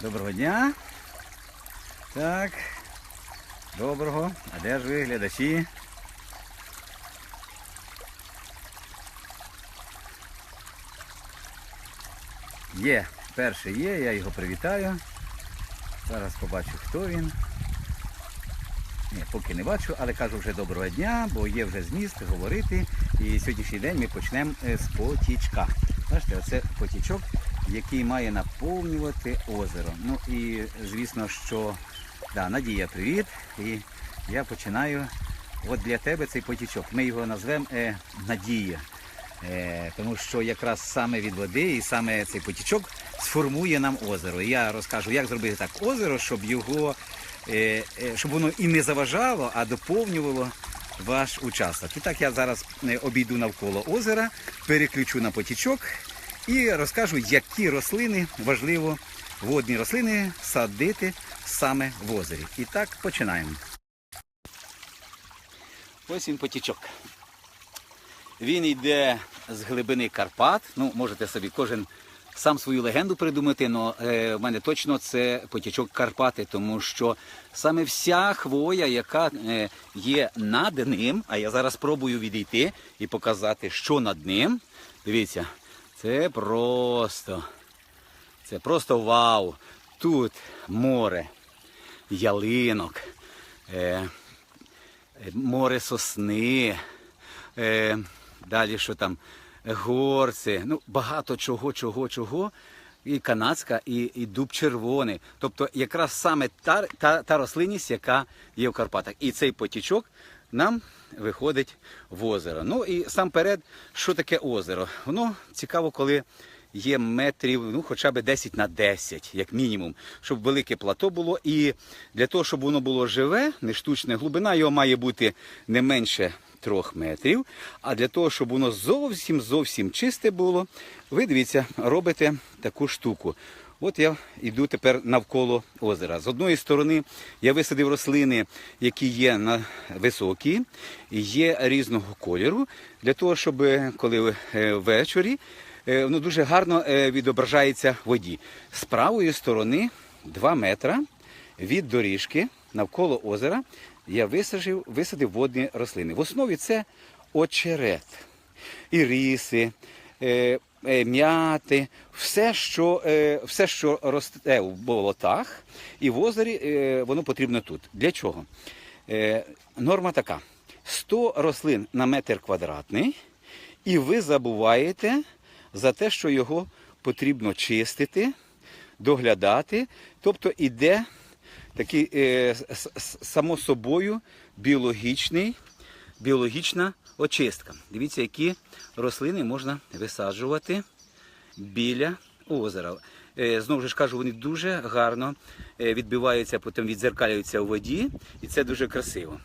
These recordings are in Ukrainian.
Доброго дня. Так. Доброго. А де ж ви, глядачі? Є, перший є, я його привітаю. Зараз побачу, хто він. Ні, поки не бачу, але кажу вже доброго дня, бо є вже зміст говорити. І сьогоднішній день ми почнемо е, з потічка. Бачите, оце потічок, який має наповнювати озеро. Ну і звісно, що да, Надія, привіт. І я починаю. От для тебе цей потічок. Ми його назвемо е, Надія. Е, тому що якраз саме від води і саме цей потічок сформує нам озеро. Я розкажу, як зробити так озеро, щоб його, е, е, щоб воно і не заважало, а доповнювало ваш участок. І так я зараз е, обійду навколо озера, переключу на потічок і розкажу, які рослини важливо водні рослини садити саме в озері. І так починаємо. Ось він потічок. Він йде з глибини Карпат. Ну, можете собі кожен сам свою легенду придумати, але в мене точно це потічок Карпати, тому що саме вся хвоя, яка е, є над ним, а я зараз спробую відійти і показати, що над ним. Дивіться, це просто, це просто вау. Тут море, ялинок, е, море сосни. Е, далі що там, горці, ну багато чого, чого, чого. І канадська, і, і дуб червоний. Тобто якраз саме та, та, та рослинність, яка є в Карпатах. І цей потічок нам виходить в озеро. Ну і сам перед, що таке озеро? Воно цікаво, коли є метрів, ну хоча б 10 на 10, як мінімум, щоб велике плато було. І для того, щоб воно було живе, не штучне, глибина його має бути не менше трьох метрів. А для того, щоб воно зовсім зовсім чисте було, ви дивіться, робите таку штуку. От я йду тепер навколо озера. З одної сторони я висадив рослини, які є на високі, є різного кольору, для того, щоб коли е, ввечері е, воно дуже гарно е, відображається в воді. З правої сторони 2 метра від доріжки навколо озера я висадив, висадив водні рослини. В основі це очерет, іриси, е, е, м'яти, все, що, е, все, що росте в болотах і в озері, е, воно потрібно тут. Для чого? Е, норма така: 100 рослин на метр квадратний, і ви забуваєте за те, що його потрібно чистити, доглядати. Тобто іде такий е, само собою біологічний, біологічна очистка. Дивіться, які рослини можна висаджувати біля озера. Е, Знову ж кажу, вони дуже гарно е, відбиваються, потім відзеркалюються у воді, і це дуже красиво.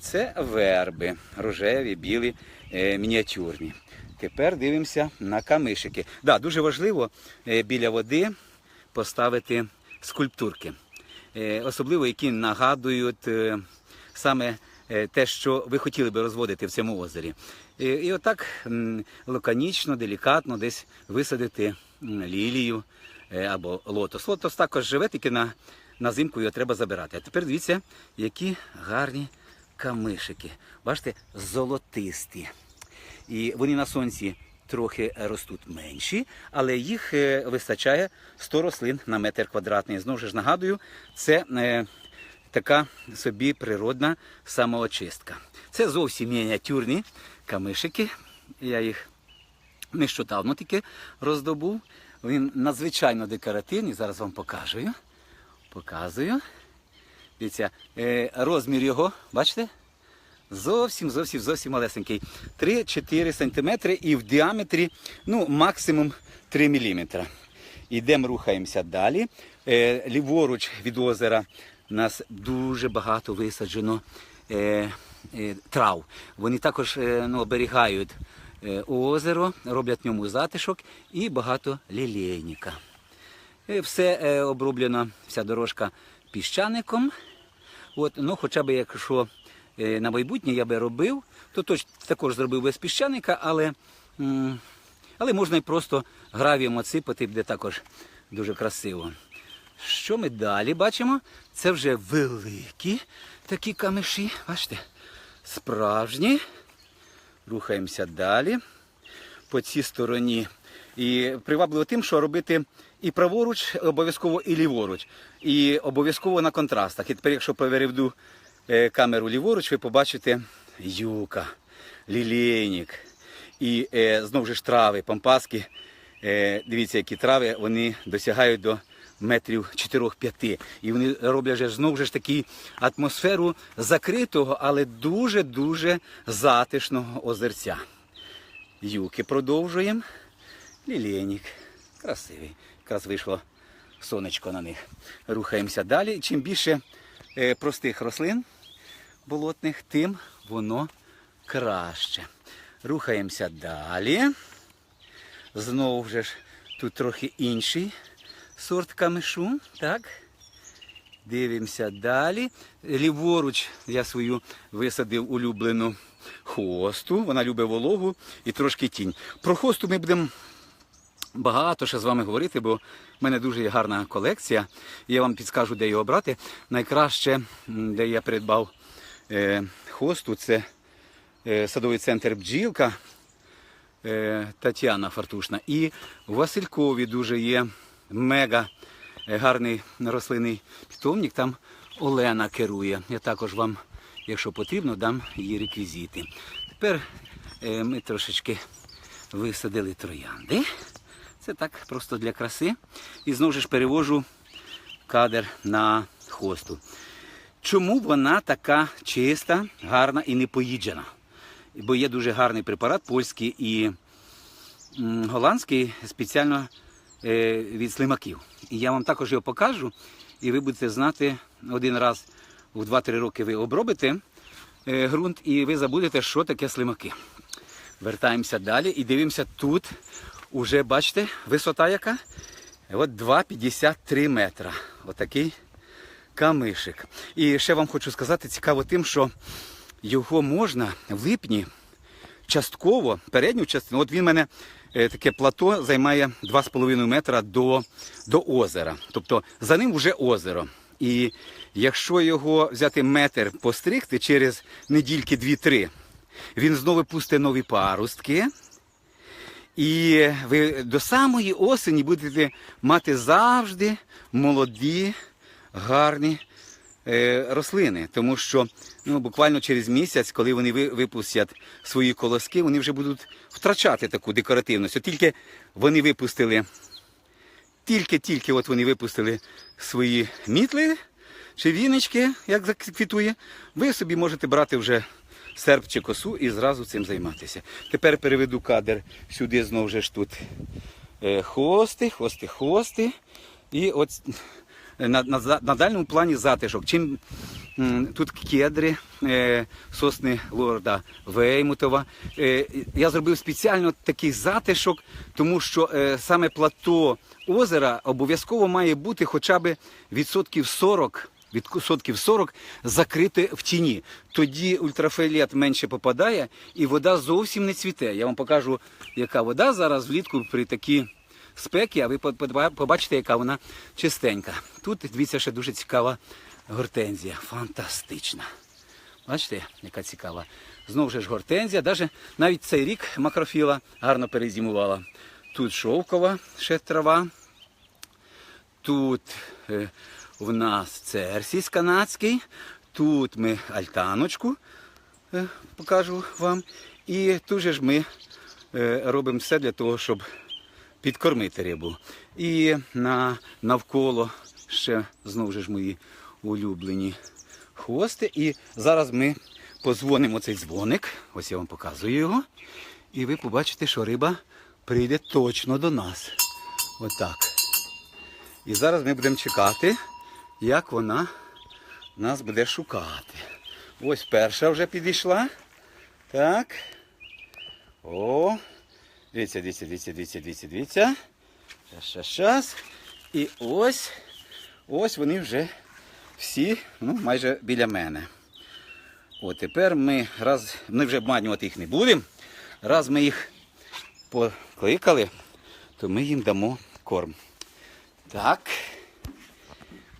Це верби, рожеві, білі, е, мініатюрні. Тепер дивимося на камишики. Да, дуже важливо біля води поставити скульптурки, особливо які нагадують саме те, що ви хотіли би розводити в цьому озері. І, і отак лаконічно, делікатно десь висадити лілію е, або лотос. Лотос також живе, тільки на, на зимку його треба забирати. А тепер дивіться, які гарні камишики. Бачите, золотисті. І вони на сонці трохи ростуть менші, але їх е, вистачає 100 рослин на метр квадратний. Знову ж нагадую, це е, така собі природна самоочистка. Це зовсім мініатюрні камишики. Я їх нещодавно тільки роздобув. Він надзвичайно декоративний. Зараз вам покажу. Показую. Дивіться, е, розмір його, бачите? Зовсім, зовсім, зовсім малесенький. 3-4 см і в діаметрі ну, максимум 3 мм. Йдемо, рухаємося далі. Е, ліворуч від озера у нас дуже багато висаджено е, е, трав. Вони також е, ну, оберігають е, озеро, роблять в ньому затишок і багато лілейника. Е, Все е, оброблено, вся дорожка піщаником. От, ну, хоча б якщо е, на майбутнє я би робив, то точ, також зробив без піщаника, але, але можна і просто гравієм отсипати, буде також дуже красиво. Що ми далі бачимо? Це вже великі такі камиші. Бачите? Справжні. Рухаємося далі. По цій стороні. І привабливо тим, що робити і праворуч, обов'язково і ліворуч. І обов'язково на контрастах. І тепер, якщо переведу е, камеру ліворуч, ви побачите юка, лілейник. І е, знову ж трави, пампаски. Е, дивіться, які трави вони досягають до метрів 4-5. І вони роблять же, знову ж таки атмосферу закритого, але дуже-дуже затишного озерця. Юки продовжуємо. Лілейник. Красивий. Якраз вийшло сонечко на них. Рухаємося далі. Чим більше е, простих рослин болотних, тим воно краще. Рухаємося далі. Знову вже ж тут трохи інший сорт камишу. Так. Дивимося далі. Ліворуч я свою висадив улюблену хосту. Вона любить вологу і трошки тінь. Про хосту ми будемо багато ще з вами говорити, бо в мене дуже гарна колекція. Я вам підскажу, де його брати. Найкраще, де я придбав е, хосту, це е, садовий центр бджілка. Е, Тетяна Фартушна. І в Василькові дуже є мега е, гарний рослинний питомник. Там Олена керує. Я також вам, якщо потрібно, дам її реквізити. Тепер е, ми трошечки висадили троянди. Це так просто для краси. І знову ж перевожу кадр на хосту. Чому вона така чиста, гарна і не поїджена? Бо є дуже гарний препарат польський і голландський спеціально від слимаків. І я вам також його покажу, і ви будете знати один раз в 2-3 роки ви обробите е, ґрунт, і ви забудете, що таке слимаки. Вертаємося далі і дивимося тут. Уже бачите, висота яка? От 2,53 метра. Отакий камишик. І ще вам хочу сказати, цікаво тим, що його можна в липні частково, передню частину, от він мене е, таке плато займає 2,5 метра до, до озера. Тобто за ним вже озеро. І якщо його взяти метр постригти через недільки 2-3, він знову пустить нові паростки. І ви до самої осені будете мати завжди молоді, гарні рослини. Тому що ну, буквально через місяць, коли вони випустять свої колоски, вони вже будуть втрачати таку декоративність. От тільки вони випустили, тільки-тільки от вони випустили свої мітли чи віночки, як заквітує, ви собі можете брати вже серп чи косу і зразу цим займатися. Тепер переведу кадр сюди знову ж тут е, хости, хости, хости. І от на, на, на дальньому плані затишок. Чим тут кедри, е, сосни лорда Веймутова. Е, я зробив спеціально такий затишок, тому що е, саме плато озера обов'язково має бути хоча б відсотків 40 відсотків 40 закрите в тіні. Тоді ультрафіолет менше попадає і вода зовсім не цвіте. Я вам покажу, яка вода зараз влітку при такій спеки, а ви по- по- побачите, яка вона чистенька. Тут дивіться, ще дуже цікава гортензія. Фантастична. Бачите, яка цікава. Знову ж гортензія. Даже навіть цей рік макрофіла гарно перезимувала. Тут шовкова ще трава. Тут е, в нас церсіс канадський. Тут ми альтаночку е, покажу вам. І тут же ж ми е, робимо все для того, щоб підкормити рибу. І на, навколо ще знову ж мої улюблені хвости. І зараз ми позвонимо цей дзвоник. Ось я вам показую його. І ви побачите, що риба прийде точно до нас. Отак. І зараз ми будемо чекати, як вона нас буде шукати. Ось перша вже підійшла. Так. О. Дивіться, дивіться, дивіться, дивіться, дивіться, дивіться. Щас, щас. І ось, ось вони вже всі, ну, майже біля мене. От тепер ми, раз, ми вже обманювати їх не будемо. Раз ми їх покликали, то ми їм дамо корм. Так.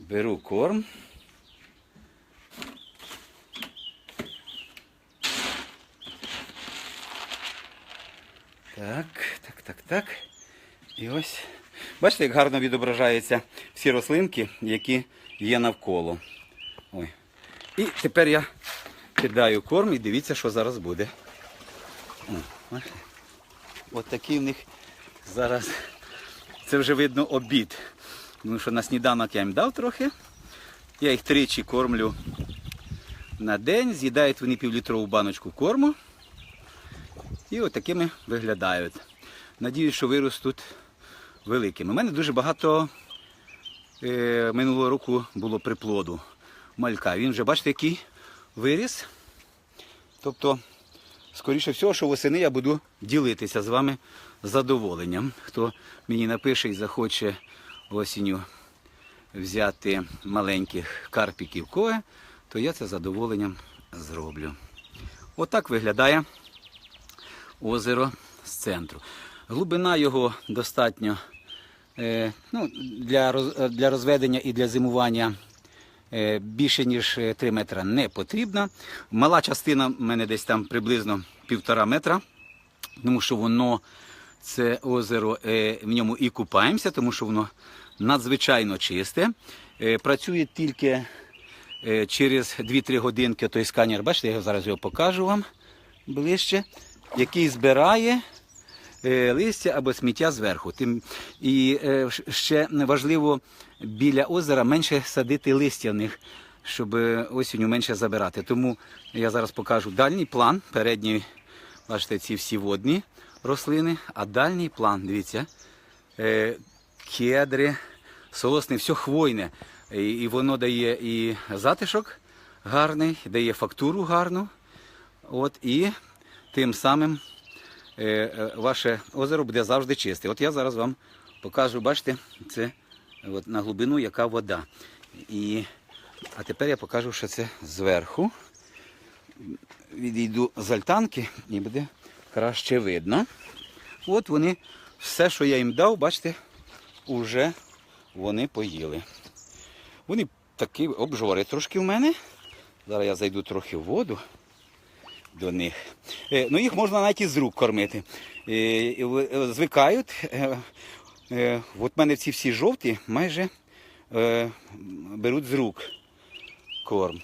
Беру корм. Так, так, так, так. І ось. Бачите, як гарно відображаються всі рослинки, які є навколо. Ой. І тепер я кидаю корм і дивіться, що зараз буде. О? От такий в них зараз. Це вже видно обід. Тому що на сніданок я їм дав трохи. Я їх тричі кормлю на день. З'їдають вони півлітрову баночку корму. І от такими виглядають. Надіюсь, що виростуть великими. У мене дуже багато е, минулого року було приплоду малька. Він вже, бачите, який виріс. Тобто, скоріше всього, що восени я буду ділитися з вами задоволенням. Хто мені напише і захоче осінню взяти маленьких карпіків кое, то я це задоволенням зроблю. Отак виглядає озеро з центру. Глибина його достатньо е, ну, для, роз, е, для розведення і для зимування е, більше, ніж 3 метра не потрібна. Мала частина в мене десь там приблизно півтора метра, тому що воно це озеро, е, в ньому і купаємося, тому що воно надзвичайно чисте. Е, Працює тільки е, через 2-3 годинки той сканер, бачите, я зараз його покажу вам ближче, який збирає е, листя або сміття зверху. Тим, і е, ще важливо біля озера менше садити листя в них, щоб е, осінню менше забирати. Тому я зараз покажу дальній план, передній, бачите, ці всі водні рослини, а дальній план, дивіться, кедри, сосни, все хвойне. І воно дає і затишок гарний, дає фактуру гарну. От, і тим самим е, е, ваше озеро буде завжди чисте. От я зараз вам покажу, бачите, це от на глибину яка вода. І, а тепер я покажу, що це зверху. Відійду з альтанки і буде краще видно. От вони, все, що я їм дав, бачите, уже вони поїли. Вони такі обжори трошки в мене. Зараз я зайду трохи в воду до них. Е, Ну, їх можна навіть із рук кормити. Е, і е, Звикають. От в мене ці всі жовті майже беруть з рук корм.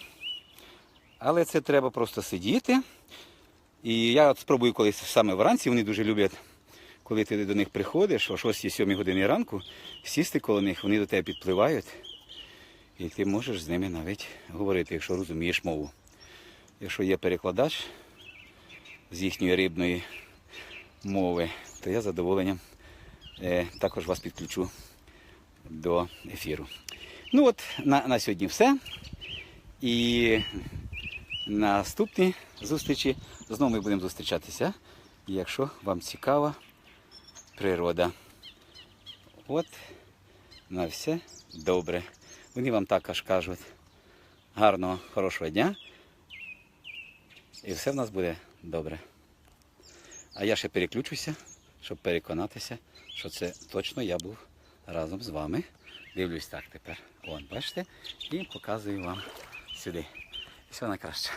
Але це треба просто сидіти. І я от спробую колись саме вранці, вони дуже люблять, коли ти до них приходиш о 6-7 годині ранку, сісти коло них, вони до тебе підпливають. І ти можеш з ними навіть говорити, якщо розумієш мову. Якщо є перекладач з їхньої рибної мови, то я з задоволенням е, також вас підключу до ефіру. Ну от, на, на сьогодні все. І наступні зустрічі знову ми будемо зустрічатися, якщо вам цікава природа. От на все добре. Вони вам також кажуть гарного, хорошого дня. І все в нас буде добре. А я ще переключуся, щоб переконатися, що це точно я був разом з вами. Дивлюсь так тепер. Вон, бачите? І показую вам сюди. Все найкраще.